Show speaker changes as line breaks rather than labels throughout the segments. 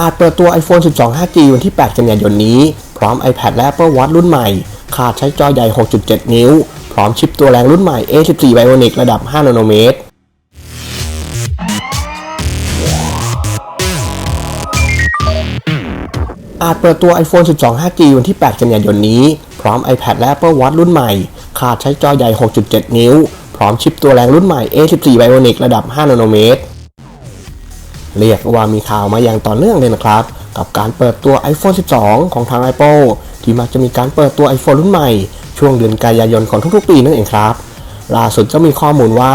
อาจเปิดตัว iPhone 12 5G วันที่ 8 กันยายนนี้ พร้อม iPad และ Apple Watch รุ่นใหม่ ขาดใช้จอใหญ่ 6.7 นิ้ว พร้อมชิปตัวแรงรุ่นใหม่ A14 Bionic ระดับ 5 นาโนเมตรอาจเปิดตัว iPhone 12 5G วันที่ 8 กันยายนนี้ พร้อม iPad และ Apple Watch รุ่นใหม่ ขาดใช้จอใหญ่ 6.7 นิ้ว พร้อมชิปตัวแรงรุ่นใหม่ A14 Bionic ระดับ 5 นาโนเมตร เรียกว่ามีข่าวมาอย่างต่อเนื่องเลยนะครับ กับการเปิดตัว iPhone 12 ของทาง Apple ที่มักจะมีการเปิดตัว iPhone รุ่นใหม่ ช่วงเดือนกันยายนของทุกๆ ปีนั่นเองครับ ล่าสุดก็มีข้อมูลว่า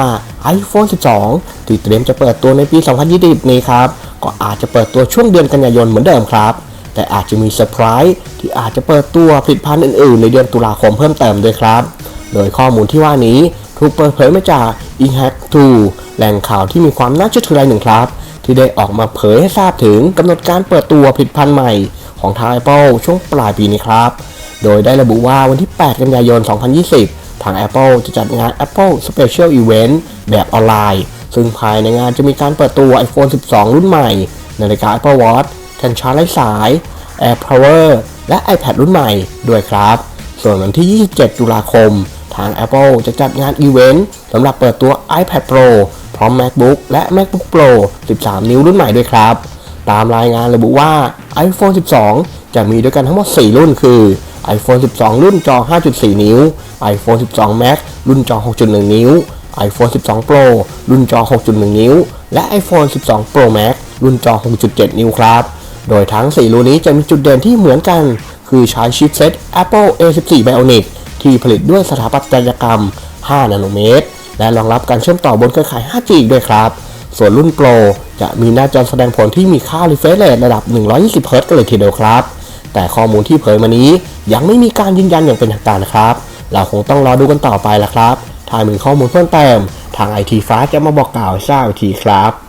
iPhone 12 ที่เตรียมจะเปิดตัวในปี 2020 นี้ครับ ก็อาจจะเปิดตัวช่วงเดือนกันยายนเหมือนเดิมครับ แต่อาจจะมีเซอร์ไพรส์ที่อาจจะเปิดตัวผลิตภัณฑ์อื่นๆ ในเดือนตุลาคมเพิ่มเติมด้วยครับ โดยข้อมูลที่ว่านี้ถูกเปิดเผยมาจาก e h a c 2แหล่งข่าวที่มีความน่าเชื่อถือรายหนึ่งครับ ที่ได้ออกมาเผยให้ทราบถึงกำหนดการเปิดตัวผลิตภัณฑ์ใหม่ของทาง Apple ช่วงปลายปีนี้ครับ โดยได้ระบุว่าวันที่ 8 กันยายน 2020 ทาง Apple จะจัดงาน Apple Special Event แบบออนไลน์ ซึ่งภายในงานจะมีการเปิดตัว iPhone 12 รุ่นใหม่ นาฬิกา Apple Watch แท่นชาร์จไร้สาย Air Power และ iPad รุ่นใหม่ด้วยครับ ส่วนวันที่ 27 ตุลาคม ทาง Apple จะจัดงานอีเวนต์สำหรับเปิดตัว iPad Pro ร้อม MacBook และ MacBook Pro 13 นิ้วรุ่นใหม่ด้วยครับ ตามรายงานระบุว่า iPhone 12 จะมีด้วยกันทั้งหมด 4 รุ่นคือ iPhone 12 รุ่นจอ 5.4 นิ้ว iPhone 12 Max รุ่นจอ 6.1 นิ้ว iPhone 12 Pro รุ่นจอ 6.1 นิ้ว และ iPhone 12 Pro Max รุ่นจอ 6.7 นิ้วครับ โดยทั้ง 4 รุ่นนี้จะมีจุดเด่นที่เหมือนกัน คือใช้ชิปเซ็ต Apple A14 Bionic ที่ผลิตด้วยสถาปัตยกรรม 5 นาโนเมตร และรองรับการเชื่อมต่อบนเครือข่าย 5G อีกด้วยครับ ส่วนรุ่นโปรจะมีหน้าจอแสดงผลที่มีค่า refresh rate ระดับ 120 Hz กันเลยทีเดียวครับ แต่ข้อมูลที่เผยมานี้ยังไม่มีการยืนยันอย่างเป็นทางการนะครับ เราคงต้องรอดูกันต่อไปละครับถ้ามีข้อมูลเพิ่มเติมทาง IT ฟ้าจะมาบอกกล่าวให้ทราบอีกทีครับ